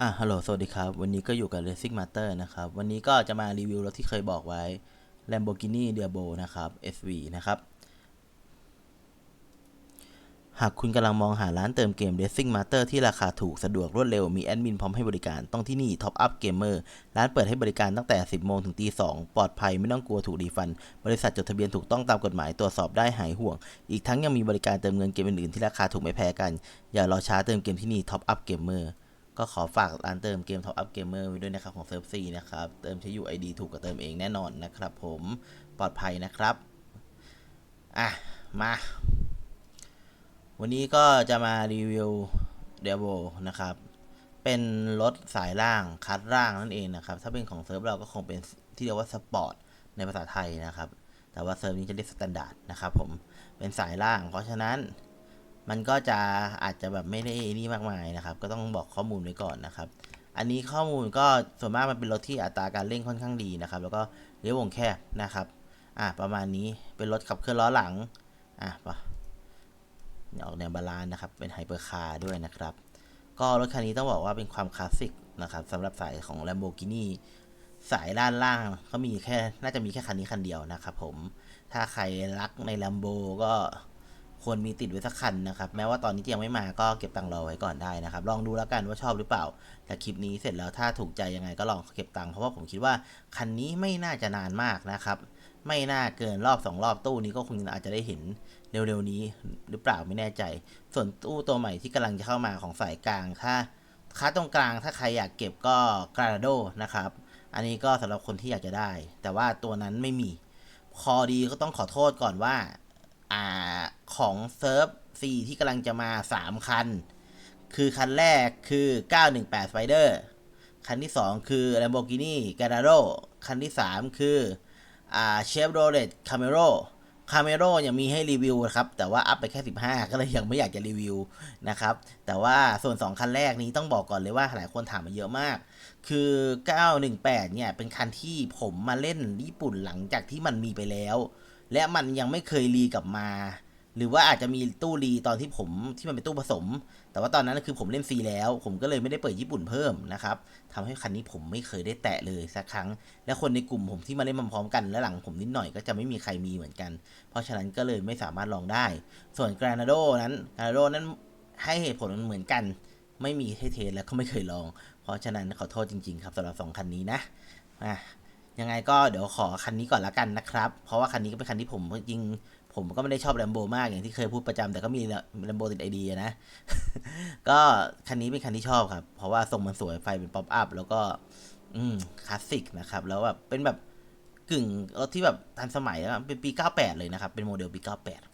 อะฮัลโหล สวัสดีครับ วันนี้ก็อยู่กับ Racing Master นะครับ วันนี้ก็จะมารีวิวรถที่เคยบอกไว้ Lamborghini Diablo นะครับ SV นะครับ หากคุณกำลังมองหาร้านเติมเกม Racing Master ที่ราคาถูก สะดวกรวดเร็ว มีแอดมินพร้อมให้บริการ ต้องที่นี่ Top Up Gamer ร้านเปิดให้บริการตั้งแต่ 10 โมงถึงตี 2 ปลอดภัยไม่ต้องกลัวถูกรีฟัน บริษัทจดทะเบียนถูกต้องตามกฎหมาย ตรวจสอบได้หายห่วง อีกทั้งยังมีบริการเติมเงินเกมอื่นๆที่ราคาถูกไม่แพ้กัน อย่ารอช้าเติมเกมที่นี่ Top Up Gamer ก็ขอฝากร้านเติมเกม Top Up Gamer ไว้ด้วยนะครับ ของเซิร์ฟซีนะครับ เติมใช้ UID ถูกกว่าเติมเองแน่นอนนะครับ ผมปลอดภัยนะครับ อะ มา วันนี้ก็จะมารีวิวเดโ o นะครับ เป็นรถสายล่างคัดร่างนั่นเองนะครับ ถ้าเป็นของเซิร์ฟเราก็คงเป็นที่เรียกว่าสปอร์ตในภาษาไทยนะครับ แต่ว่าเซิร์ฟนี้จะเรียกสแตนดาร์ดนะครับผม เป็นสายล่าง เพราะฉะนั้น มันก็จะอาจจะแบบไม่ได้นี่มากมายนะครับ ก็ต้องบอกข้อมูลไว้ก่อนนะครับ อันนี้ข้อมูลก็ส่วนมากมันเป็นรถที่อัตราการเร่งค่อนข้างดีนะครับ แล้วก็เลี้ยววงแคบนะครับอะประมาณนี้เป็นรถขับเคลื่อนล้อหลังอะปะออกแนวบาลานนะครับ เป็นไฮเปอร์คาร์ด้วยนะครับ ก็รถคันนี้ต้องบอกว่าเป็นความคลาสสิกนะครับสำหรับสายของ Lamborghini สายด้านล่างเขามีแค่ น่าจะมีแค่คันนี้คันเดียวนะครับผม ถ้าใครรักใน Lambo ก็ ควรมีติดไว้สักคันนะครับ แม้ว่าตอนนี้ยังไม่มาก็เก็บตังค์รอไว้ก่อนได้นะครับ ลองดูแล้วกันว่าชอบหรือเปล่า แต่คลิปนี้เสร็จแล้วถ้าถูกใจยังไงก็ลองเก็บตังค์เพราะว่าผมคิดว่าคันนี้ไม่น่าจะนานมากนะครับ ไม่น่าเกินรอบสองรอบตู้นี้ก็คงอาจจะได้เห็นเร็วๆนี้หรือเปล่าไม่แน่ใจ ส่วนตู้ตัวใหม่ที่กำลังจะเข้ามาของสายกลางถ้าค้าตรงกลางถ้าใครอยากเก็บก็กราโดนะครับ อันนี้ก็สำหรับคนที่อยากจะได้ แต่ว่าตัวนั้นไม่มี คอดีก็ต้องขอโทษก่อนว่า อ่าของเซิร์ฟซีที่กำลังจะมา 3 คัน คือคันแรกคือ 918 Spider คันที่ 2 คือ Lamborghini Gallardo คันที่ 3 คืออ่า Chevrolet Camaro Camaro ยังมีให้รีวิวครับ แต่ว่าอัพไปแค่ 15 ก็เลยยังไม่อยากจะรีวิวนะครับ แต่ว่าส่วน 2 คันแรกนี้ต้องบอกก่อนเลยว่าหลายคนถามมาเยอะมาก คือ 918 เนี่ย เป็นคันที่ผมมาเล่นญี่ปุ่นหลังจากที่มันมีไปแล้ว และมันยังไม่เคยรีกลับมา หรือว่าอาจจะมีตู้รีตอนที่ผมที่มันเป็นตู้ผสม แต่ว่าตอนนั้นคือผมเล่นฟรีแล้ว ผมก็เลยไม่ได้เปิดญี่ปุ่นเพิ่มนะครับทำให้คันนี้ผมไม่เคยได้แตะเลยสักครั้ง และคนในกลุ่มผมที่มาเล่นมาพร้อมกัน และหลังผมนิดหน่อยก็จะไม่มีใครมีเหมือนกัน เพราะฉะนั้นก็เลยไม่สามารถลองได้ ส่วน Granado นั้น Granado นั้นให้เหตุผลเหมือนกัน ไม่มีให้เทสและก็ไม่เคยลอง เพราะฉะนั้นขอโทษจริงๆ ครับสำหรับสองคันนี้นะอะ ยังไงก็เดี๋ยวขอคันนี้ก่อนละกันนะครับ เพราะว่าคันนี้ก็เป็นคันที่ผมจริงผมก็ไม่ได้ชอบแลมโบมากอย่างที่เคยพูดประจำแต่ก็มีแลมโบติดไอเดียนะ ก็คันนี้เป็นคันที่ชอบครับ เพราะว่าทรงมันสวยไฟเป็นป๊อปอัพแล้วก็ อืมคลาสสิกนะครับ แล้วแบบเป็นแบบกึ่งรถที่แบบทันสมัยแล้วเป็นปี 98 เลยนะครับ เป็นโมเดลปี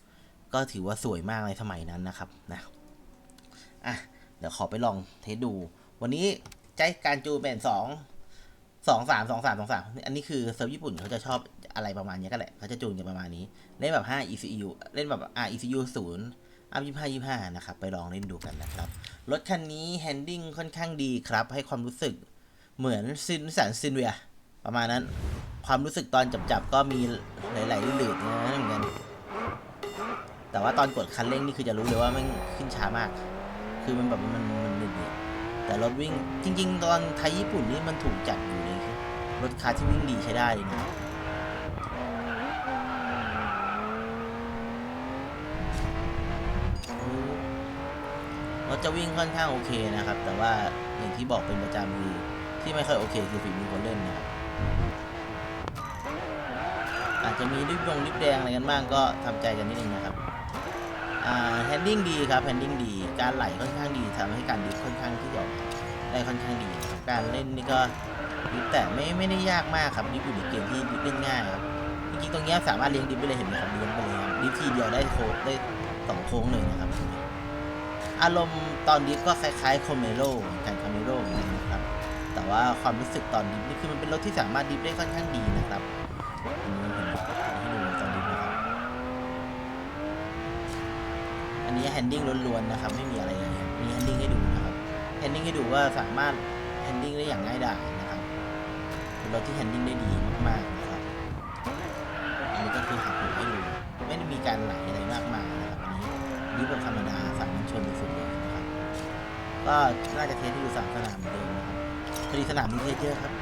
98 ก็ถือว่าสวยมากในสมัยนั้นนะครับนะอะเดี๋ยวขอไปลองเทสดู วันนี้ใจการจูเป็นสอง สองสามสองสามสองสามอันนี้คือเซิร์ฟญี่ปุ่นเขาจะชอบอะไรประมาณนี้ก็แหละเขาจะจูนกันประมาณนี้ เล่นแบบห้า ECU เล่นแบบอ่า ECU ศูนย์อัพยี่ห้ายี่ห้านะครับ ไปลองเล่นดูกันนะครับ รถคันนี้แฮนดิ้งค่อนข้างดีครับ ให้ความรู้สึกเหมือนซินสันซินเวียประมาณนั้น ความรู้สึกตอนจับๆก็มีหลายๆลื่นๆนะเหมือนกันแต่ว่าตอนกดคันเร่งนี่คือจะรู้เลยว่ามันขึ้นช้ามาก คือมันแบบมันมันลื่นๆแต่รถวิ่งจริง ๆ ตอนไทยญี่ปุ่นนี่มันถูกจัดอยู่ รถคาร์ที่วิ่งดีใช้ได้เลยนะรถจะวิ่งค่อนข้างโอเคนะครับ แต่ว่าอย่างที่บอกเป็นประจำคือที่ไม่ค่อยโอเคคือฝีมือคนเล่นนะครับอาจจะมีริบลงริบแดงอะไรกันบ้างก็ทำใจกันนิดนึงนะครับแฮนดิ้งดีครับแฮนดิ้งดี การไหลค่อนข้างดีทำให้การดิฟค่อนข้างที่จะได้ค่อนข้างดี การเล่นนี่ก็ แต่ไม่ไม่ได้ยากมากครับดิฟอยู่ในเกมที่ดิฟเล่นง่ายครับจริงๆตรงเนี้ยสามารถเลี้ยงดิฟไปเลยเห็นไหมครับเลี้ยงไปเลยครับดิฟทีเดียวได้โค้งได้สองโค้งเลยนะครับ อารมณ์ตอนดิฟก็คล้ายๆโคเมโร่การคาเมโร่เหมือนกันนะครับ แต่ว่าความรู้สึกตอนดิฟนี่คือมันเป็นรถที่สามารถดิฟได้ค่อนข้างดีนะครับอันนี้แฮนดิ้งล้วนๆนะครับ ไม่มีอะไรเลยมีแฮนดิ้งให้ดูนะครับแฮนดิ้งให้ดูว่าสามารถแฮนดิ้งได้อย่างง่ายดาย รับเรถที่แฮนดิ้งได้ดีมากๆนะครับ อันนี้ก็คือหักหัวให้ดูไม่ได้มีการไหลอะไรมากมายนะครับอันนี้ดิฟแบบธรรมดาสามัญชนสุดเลยนะครับก็น่าจะเทสที่ดูสามสนามเหมือนเดิมนะพอดีสนามนี้เทสเยอะครับ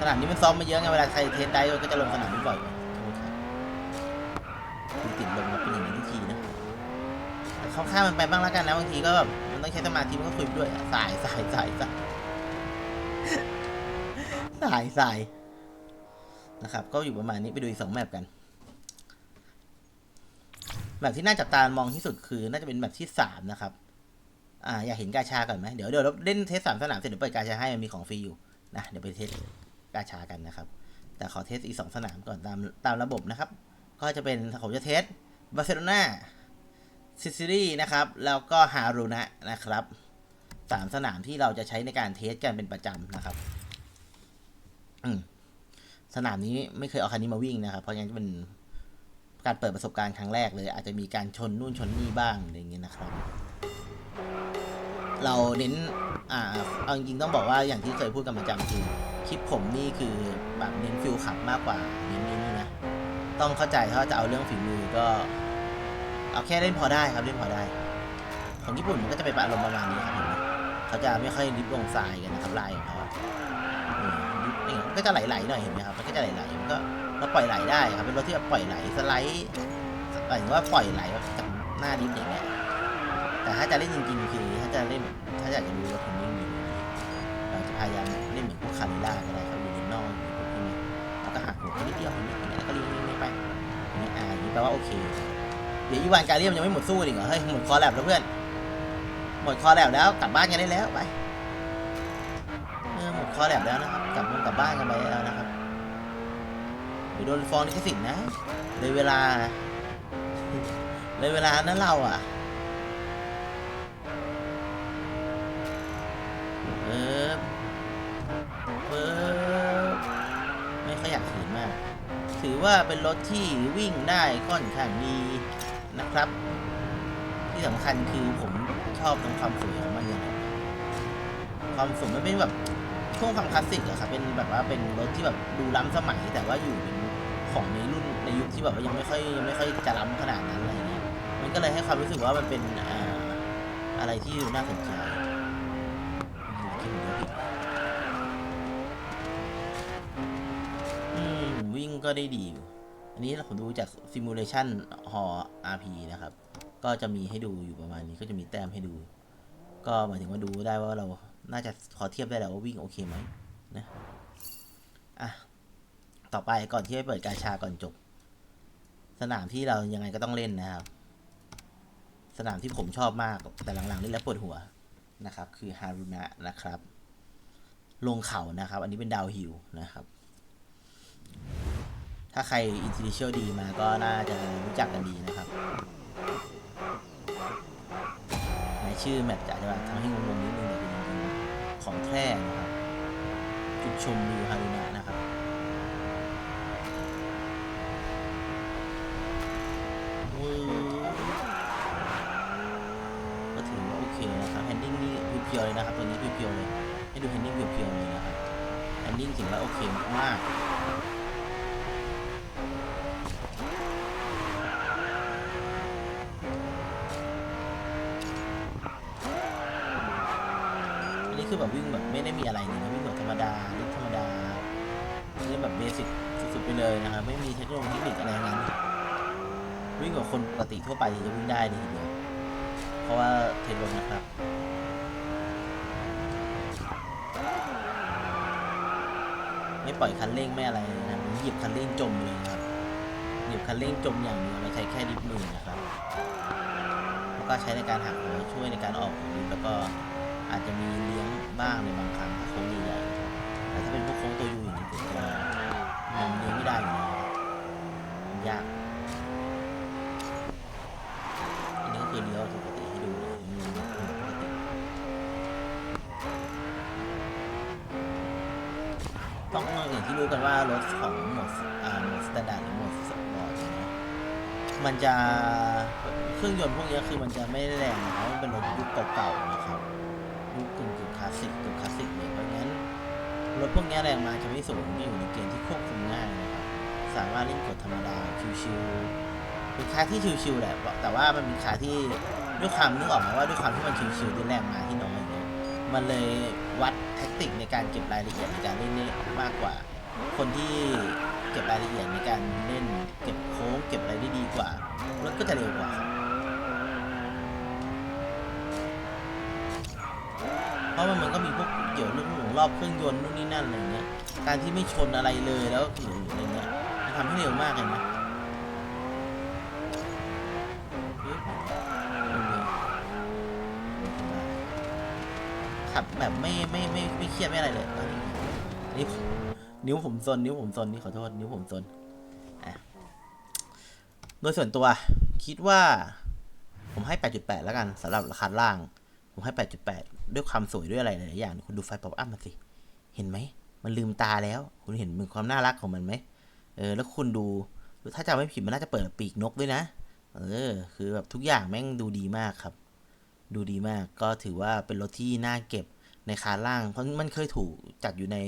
สนามนี้มันซ้อมมาเยอะไงเวลาใครเทสได้ก็จะลงสนามนี้บ่อยโทษครับมีติดลมมาเป็นอย่างนี้ทุกทีนะแต่เขาข้ามันไปบ้างแล้วกันนะบางทีก็แบบมันต้องใช้สมาธิมันก็คุยด้วยอะสายสายสายสายายสายนะครับ ก็อยู่ประมาณนี้ไปดูอีกสองแมปกันแมปที่น่าจับตามองที่สุดคือ น่าจะเป็นแมปที่สามนะครับ อ่า อยากเห็นกาชาก่อนไหมเดี๋ยวเดี๋ยวเราเล่นเทสสามสนามเสร็จเดี๋ยวเปิดกาชาให้มันมีของฟรีอยู่นะเดี๋ยวไปเทสกาชากันนะครับ แต่ขอเทสอีกสองสนามก่อนตามตามระบบนะครับ ก็จะเป็นผมจะเทสบาร์เซโลนาซิซิลีนะครับ แล้วก็ฮารุนะนะครับสามสนามที่เราจะใช้ในการเทสกันเป็นประจำนะครับ สนามนี้ไม่เคยเอาคันนี้มาวิ่งนะครับ เพราะงั้นจะเป็นการเปิดประสบการณ์ครั้งแรกเลย อาจจะมีการชนนู่นชนนี่บ้างอะไรอย่างเงี้ยนะครับ เราเน้นอ่าเอาจริงๆต้องบอกว่าอย่างที่เคยพูดกันประจำคือคลิปผมนี่คือแบบเน้นฟิลขับมากกว่าเน้นนี่นะต้องเข้าใจถ้าจะเอาเรื่องฝีมือก็ เอาแค่เล่นพอได้ครับเล่นพอได้ ของญี่ปุ่นมันก็จะเป็นอารมณ์ประมาณนี้ครับเห็นไหมเขาจะไม่ค่อยริบลงทรายกันนะครับลายของเขา อะนี่ริบนี่มันก็จะไหลๆหน่อยเห็นไหมครับมันก็จะไหลๆมันก็เราปล่อยไหลได้ครับเป็นรถที่แบบปล่อยไหลสไลด์หมายถึงว่าปล่อยไหลแบบจากหน้าดิฟอย่างเงี้ยแต่ถ้าจะเล่นจริงๆคือถ้าจะเล่นถ้าอยากจะดูรถผมวิ่งอยู่เราจะพยายามเล่นเหมือนพวกคาริล่าก็ได้ครับอยู่ในนอกอยู่พวกนี้แล้วก็หักหัวแค่นิดเดียวอย่างเงี้ยแล้วก็เลี้ยงเลี้ยงไปอย่างนี้อ่าอย่างนี้แปลว่าโอเคเดี๋ยวอีวานการเรียมยังไม่หมดสู้อีกเหรอเฮ้ยหมดคอแลบแล้วเพื่อนหมดคอแลบแล้วกลับบ้านกันได้แล้วไปเออหมดคอแลบแล้วนะครับ กลับกลับบ้านกันไปแล้วนะครับเดี๋ยวโดนฟ้องลิขสิทธิ์นะเลยเวลาเลยเวลานั้นเราอะเปิบเปิบไม่ค่อยอยากขืนมาก ถือว่าเป็นรถที่วิ่งได้ค่อนข้างดีนะครับ ที่สำคัญคือผมชอบตรงความสวยของมันอย่างไรความสวยมันเป็นแบบ ช่วงความคลาสสิกอะครับเป็นแบบว่าเป็นรถที่แบบดูล้ำสมัยแต่ว่าอยู่เป็นของในรุ่นในยุคที่แบบว่ายังไม่ค่อยยังไม่ค่อยจะล้ำขนาดนั้นอะไรเงี้ยมันก็เลยให้ความรู้สึกว่ามันเป็นอ่าอะไรที่น่าสนใจวิ่งก็ได้ดีอยู่อันนี้ผมดูจากซิมูเลชันฮอ RP นะครับ ก็จะมีให้ดูอยู่ประมาณนี้ก็จะมีแต้มให้ดู ก็หมายถึงว่าดูได้ว่าเรา น่าจะขอเทียบได้แล้วว่าวิ่งโอเคไหมนะอะต่อไปก่อนที่จะเปิดกาชาก่อนจบ สนามที่เรายังไงก็ต้องเล่นนะครับ สนามที่ผมชอบมากแต่หลังๆเล่แล้วปวดหัวนะครับ คือฮารุนะนะครับ ลงเขานะครับ อันนี้เป็นดาวฮิลนะครับ ถ้าใครอินทิเชียลดีมาก็น่าจะรู้จักกันดีนะครับในชื่อแมปจะอาจจะแบบทำให้งงๆนิดนึง ของแท้นะครับ จุดชมวิวฮารุนะนะครับ ก็ถือว่าโอเคนะครับแฮนดิ้งนี่เพียวๆเลยนะครับตัวนี้เพียวๆเลย ให้ดูแฮนดิ้งเพียวๆเลยนะครับแฮนดิ้งถือว่าโอเคมากๆ คือแบบวิ่งแบบไม่ได้มีอะไรเลยนะวิ่งแบบธรรมดาลิฟธรรมดาเล่นแบบเบสิกสุดๆไปเลยนะครับไม่มีเทคโนโลยีเทคนิคอะไรทั้งนั้น วิ่งกว่าคนปกติทั่วไปจะวิ่งได้เลยทีเดียวเพราะว่าเทรนลงนะครับไม่ปล่อยคันเร่งไม่อะไรนะเหยียบคันเร่งจมเลยครับเหยียบคันเร่งจมอย่างเดียวเราใช้แค่ดิฟมือนะครับแล้วก็ใช้ในการหักหัวช่วยในการออก บ้างในบางครั้งถ้าโค้งใหญ่ๆแต่ถ้าเป็นพวกโค้งตัวยูอย่างนี้ผมจะมันเลี้ยงไม่ได้อยู่แล้วมันยากอันนี้ก็คือเลี้ยวปกติให้ดูเลยมีปกติต้องอย่างที่รู้กันว่ารถของหมดอ่าหมดสแตนดาร์ดหรือหมดสปอร์ตเนี่ยมันจะเครื่องยนต์พวกนี้คือมันจะไม่แรงนะครับมันเป็นรถยุคเก่าๆนะครับยุคกึ่งกึ่งคลา สิกกึ่งคลาสสิกเลยเพราะงั้นรถพวกนี้แรงมาจะไม่สูงไม่อยู่ในเกณฑ์ที่ควบคุมง่ายนะครับสามารถเล่นกดธรรมดาชิวๆเป็นคาที่ชิวๆแหละแต่ว่ามันเป็นคาที่ด้วยความนึกออกไหมว่าด้วยความที่มันชิวๆด้วยแรงมาที่น้อยเงี้ยมันเลยวัดแท็กติกในการเก็บรายละเอียดในการเล่นได้มากกว่า คนที่เก็บรายละเอียดในการเล่น เก็บโค้งเก็บอะไรได้ดีกว่ารถก็จะเร็วกว่าครับ เพราะว่ามันก็มีพวกเกี่ยวเรื่องของรอบเครื่องยนต์นู่นนี่นั่นอะไรเงี้ย การที่ไม่ชนอะไรเลยแล้วหรืออะไรเงี้ยมันทำให้เร็วมากเลยนะขับแบบไม่ไม่ไม่ไม่เครียดไม่อะไรเลยตอนนี้นี่ผมนิ้วผมซนนิ้วผมซนนี่ขอโทษนิ้วผมซนโดยส่วนตัวคิดว่า ผมให้ 8.8 แล้วกันสำหรับราคาล่าง ผมให้ 8.8 ด้วยความสวยด้วยอะไรหลายอย่าง คุณดูไฟป๊อปอัพมาสิ เห็นไหม มันลืมตาแล้ว คุณเห็นมันความน่ารักของมันไหม เออ แล้วคุณดู ถ้าจำไม่ผิดมันน่าจะเปิดปีกนกด้วยนะ เออ คือแบบทุกอย่างแม่งดูดีมากครับ ดูดีมาก ก็ถือว่าเป็นรถที่น่าเก็บในคาล่าง เพราะมันเคยถูกจัดอยู่ใน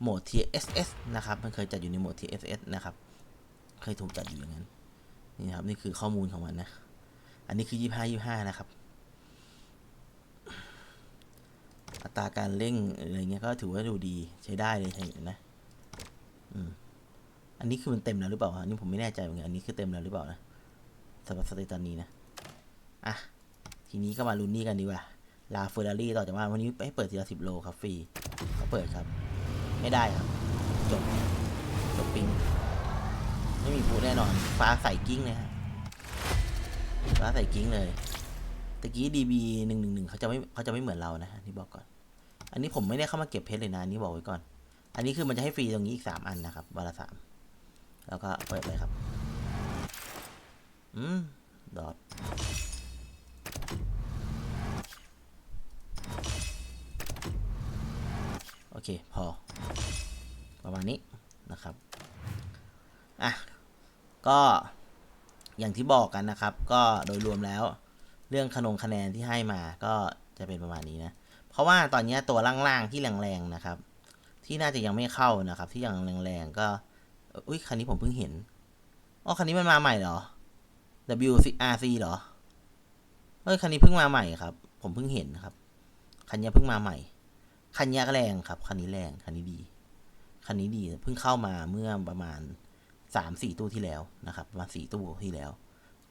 โหมด TSS นะครับ มันเคยจัดอยู่ในโหมด TSS นะครับ เคยถูกจัดอยู่อย่างนั้น นี่ครับ นี่คือข้อมูลของมันนะ อันนี้คือ 25 25 นะครับ อัตราการเร่งอะไรเงี้ยก็ถือว่าดูดีใช้ได้เลยใช่นะอืมอันนี้คือมันเต็มแล้วหรือเปล่าอันนี้ผมไม่แน่ใจเหมือนกันอันนี้คือเต็มแล้วหรือเปล่านะสำหรับสเตตันนี้นะอะทีนี้ก็มาลุ้นนี่กันดีกว่าลาเฟอร์รารี่ต่อจากมาวันนี้ให้เปิดทีละสิบโลครับฟรีก็เปิดครับ ไม่ได้ครับ จบจบปิง ไม่มีพูแน่นอน ฟ้าใส่กิ้งเลยฮะฟ้าใส่กิ้งเลยตะกี้ DB หนึ่งหนึ่งหนึ่งเขาจะไม่เขาจะไม่เหมือนเรานะนี่บอกก่อน อันนี้ผมไม่ได้เข้ามาเก็บเพชรเลยนะอันนี้บอกไว้ก่อน อันนี้คือมันจะให้ฟรีตรงนี้อีกสามอันนะครับวันละสามแล้วก็เปิดเลยครับ อืม ดอทโอเค พอ ประมาณนี้นะครับ อะ ก็อย่างที่บอกกันนะครับ ก็โดยรวมแล้ว เรื่องขนงคะแนนที่ให้มาก็จะเป็นประมาณนี้นะ เพราะว่าตอนนี้ตัวล่างๆที่แรงๆนะครับ ที่น่าจะยังไม่เข้านะครับ ที่ยังแรงๆก็ อุ้ยคันนี้ผมเพิ่งเห็นอ๋อคันนี้มันมาใหม่เหรอ WRC เหรอเฮ้ยคันนี้เพิ่งมาใหม่ครับ ผมเพิ่งเห็นครับคันนี้เพิ่งมาใหม่คันนี้ก็แรงครับคันนี้แรงคันนี้ดีคันนี้ดีเพิ่งเข้ามาเมื่อประมาณสามสี่ตู้ที่แล้วนะครับประมาณสี่ตู้ที่แล้ว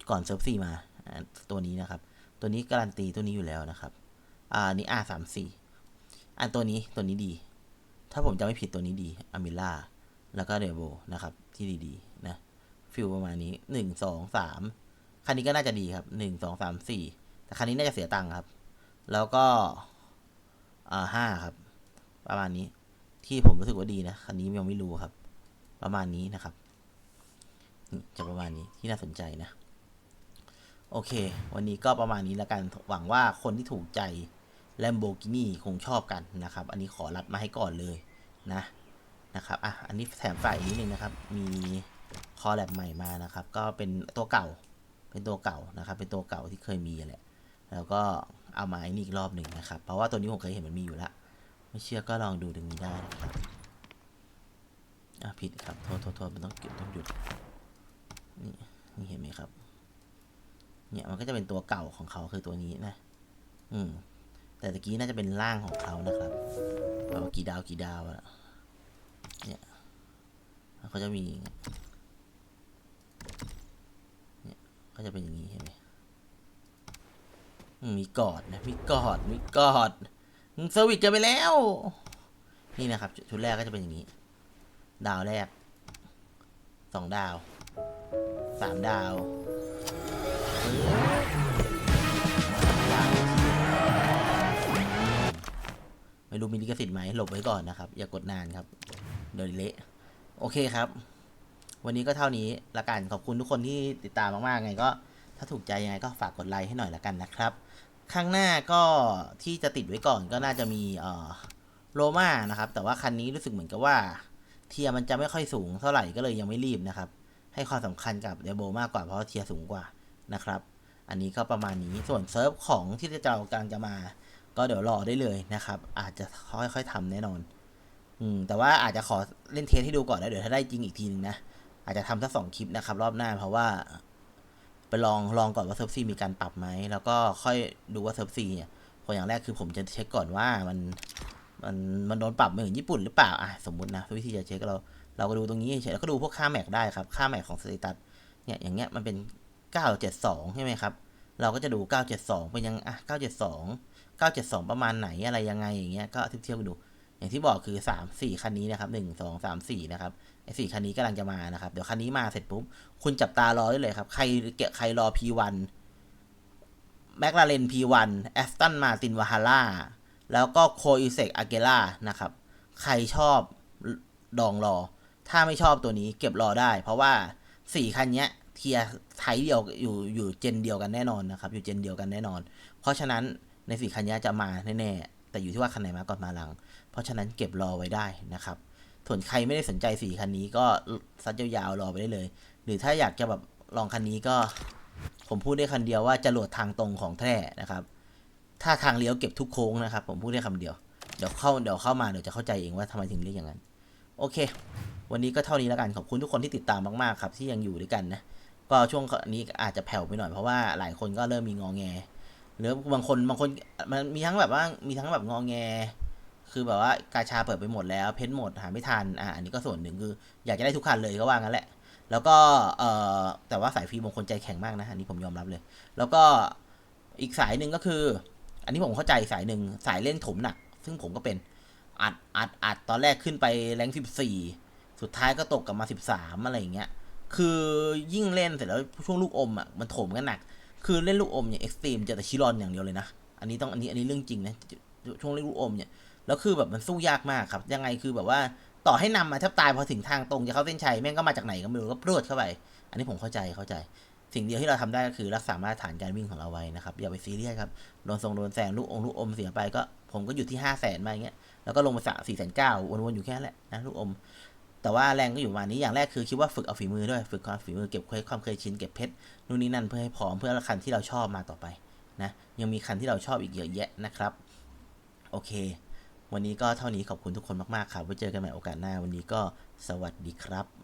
ก่อนเซิร์ฟซีมาตัวนี้นะครับ ตัวนี้การันตีตัวนี้อยู่แล้วนะครับ อ่านี่ R สามสี่อันตัวนี้ตัวนี้ดี ถ้าผมจำไม่ผิดตัวนี้ดีอ m มิล่าแล้วก็เดโบนะครับ ที่ดีๆนะฟิลประมาณนี้หนึ่งสองสามคันนี้ก็น่าจะดีครับหนึ่งสองสามสี่แต่คันนี้น่าจะเสียตังค์ครับ แล้วก็อ่าห้าครับ ประมาณนี้ที่ผมรู้สึกว่าดีนะคันนี้ยังไม่รู้ครับ ประมาณนี้นะครับจะประมาณนี้ที่น่าสนใจนะ โอเค วันนี้ก็ประมาณนี้แล้วกันหวังว่าคนที่ถูกใจ Lamborghini คงชอบกันนะครับ อันนี้ขอรัดมาให้ก่อนเลยนะนะครับอะอันนี้แถมฝ่ายอีกนิดนึงนะครับ มีคอแลบใหม่มานะครับ ก็เป็นตัวเก่า เป็นตัวเก่านะครับ เป็นตัวเก่าที่เคยมีแหละ แล้วก็เอามาไอ้นี่อีกรอบหนึ่งนะครับ เพราะว่าตัวนี้ผมเคยเห็นมันมีอยู่แล้ว ไม่เชื่อก็ลองดูตรงนี้ได้นะครับอะผิดครับ โทษโทษโทษมันต้องเก็บต้องหยุด นี่นี่เห็นไหมครับ เนี่ยมันก็จะเป็นตัวเก่าของเขาคือตัวนี้นะ อืม แต่ตะกี้น่าจะเป็นร่างของเขานะครับแบบว่ากี่ดาวกี่ดาวอะเนี่ยเขาจะมีเนี่ยก็จะเป็นอย่างนี้เห็นไหมมีกอดนะมีกอดมีกอดมึงเซอร์วิสกันไปแล้ว นี่นะครับ ชุดแรกก็จะเป็นอย่างนี้ ดาวแรกสองดาวสามดาว ไม่รู้มีลิขสิทธิ์ไหมหลบไว้ก่อนนะครับ อย่ากดนานครับ เดี๋ยวเละโอเคครับ วันนี้ก็เท่านี้ละกันขอบคุณทุกคนที่ติดตามมากๆไงก็ ถ้าถูกใจยังไงก็ฝากกดไลค์ให้หน่อยละกันนะครับ ข้างหน้าก็ที่จะติดไว้ก่อนก็น่าจะมีเอ่อโรมานะครับ แต่ว่าคันนี้รู้สึกเหมือนกับว่า เทียร์มันจะไม่ค่อยสูงเท่าไหร่ก็เลยยังไม่รีบนะครับ ให้ความสำคัญกับเดโบมากกว่าเพราะเทียร์สูงกว่านะครับ อันนี้ก็ประมาณนี้ส่วนเซิร์ฟของที่จะเรากำลังจะมา ก็เดี๋ยวรอได้เลยนะครับ อาจจะค่อยๆทำแน่นอน อืมแต่ว่าอาจจะขอเล่นเทสให้ดูก่อนแล้วเดี๋ยวถ้าได้จริงอีกทีนึงนะ อาจจะทำสักสองคลิปนะครับ รอบหน้าเพราะว่า ไปลองลองก่อนว่าเซิร์ฟซีมีการปรับไหม แล้วก็ค่อยดูว่าเซิร์ฟซีเนี่ยคนอย่างแรกคือผมจะเช็คก่อนว่ามันมันมันโดนปรับม่เหมือนญี่ปุ่นหรือเปล่าอะสมมตินะวิธีจะเช็คเราเราก็ดูตรงนี้เฉยแล้วก็ดูพวกค่าแม็กได้ครับ ค่าแม็กของสเตตัสเนี่ยอย่างเงี้ยมันเป็น 972 ใช่ไหมครับ เราก็จะดู 972 เป็นยังอะ972 972 ประมาณไหนอะไรยังไงอย่างเงี้ยก็เทียบๆกันดู อย่างที่บอกคือ 3 4 คันนี้นะครับ 1 2 3 4 นะครับไอ้4คันนี้กำลังจะมานะครับ เดี๋ยวคันนี้มาเสร็จปุ๊บ คุณจับตารอได้เลยครับ ใครเกะใครรอ P1 แมคลาเรน P1 แอสตันมาตินวาฮาร่าแล้วก็โคอิเซกอาเกล่านะครับ ใครชอบดองรอ ถ้าไม่ชอบตัวนี้เก็บรอได้ เพราะว่าสี่คันเนี้ย เทียไทยเดียวอยู่อยู่เจนเดียวกันแน่นอนนะครับ อยู่เจนเดียวกันแน่นอน เพราะฉะนั้นในสี่คันนี้จะมาแน่ๆแต่อยู่ที่ว่าคันไหนมาก่อนมาหลัง เพราะฉะนั้นเก็บรอไว้ได้นะครับส่วนใครไม่ได้สนใจสี่คันนี้ก็ซัดยาวๆรอไปได้เลย หรือถ้าอยากจะแบบลองคันนี้ก็ ผมพูดได้คันเดียวว่าจะโหลดทางตรงของแท้นะครับ ถ้าทางเลี้ยวเก็บทุกโค้งนะครับ ผมพูดได้คำเดียวเดี๋ยวเข้าเดี๋ยวเข้ามาเดี๋ยวจะเข้าใจเองว่าทำไมถึงเรียกอย่างนั้น โอเค วันนี้ก็เท่านี้แล้วกันขอบคุณทุกคนที่ติดตามมากๆครับ ที่ยังอยู่ด้วยกันนะ ก็ช่วงนี้อาจจะแผ่วไปหน่อยเพราะว่าหลายคนก็เริ่มมีงอแงหรือบางคนบางคนมันมีทั้งแบบว่ามีทั้งแบบงอแง คือแบบว่ากาชาเปิดไปหมดแล้วเพ้นท์หมดหาไม่ทันอะอันนี้ก็ส่วนหนึ่งคือ อยากจะได้ทุกคันเลยก็ว่างั้นแหละ แล้วก็เอ่อแต่ว่าสายฟรีบางคนใจแข็งมากนะอันนี้ผมยอมรับเลย แล้วก็อีกสายหนึ่งก็คือ อันนี้ผมเข้าใจสายหนึ่งสายเล่นถมหนัก ซึ่งผมก็เป็นอัดอัดอัดตอนแรกขึ้นไปแรงสิบสี่สุดท้ายก็ตกกลับมาสิบสามอะไรอย่างเงี้ย คือยิ่งเล่นเสร็จแล้วช่วงลูกอมอะมันถมกันหนัก คือเล่นลูกอมเนี่ยเอ็กซ์ตรีมเจอแต่ชิรอนอย่างเดียวเลยนะ อันนี้ต้องอันนี้อันนี้เรื่องจริงนะช่วงเล่นลูกอมเนี่ยแล้วคือแบบมันสู้ยากมากครับ ยังไงคือแบบว่าต่อให้นำมาแทบตายพอถึงทางตรงจะเข้าเส้นชัยแม่งก็มาจากไหนก็ไม่รู้ก็พรวดเข้าไป อันนี้ผมเข้าใจเข้าใจ สิ่งเดียวที่เราทำได้ก็คือรักษามาตรฐานการวิ่งของเราไว้นะครับอย่าไปซีเรียสครับโดนทรงโดนแซงลูกองลูกอมเสียไปก็ผมก็อยู่ที่ห้าแสนมาอย่างเงี้ยแล้วก็ลงมาสามสี่แสนเก้าวนๆอยู่แค่นั้นแหละนะลูกอม แต่ว่าแรงก็อยู่มานี้อย่างแรกคือคิดว่าฝึกเอาฝีมือด้วยฝึกความฝีมือเก็บความเคยชินเก็บเพชรนู่นนี่นั่นเพื่อให้พร้อมเพื่อคันที่เราชอบมาต่อไปนะยังมีคันที่เราชอบอีกเยอะแยะนะครับ โอเค วันนี้ก็เท่านี้ขอบคุณทุกคนมากๆครับไว้เจอกันใหม่โอกาสหน้าวันนี้ก็สวัสดีครับ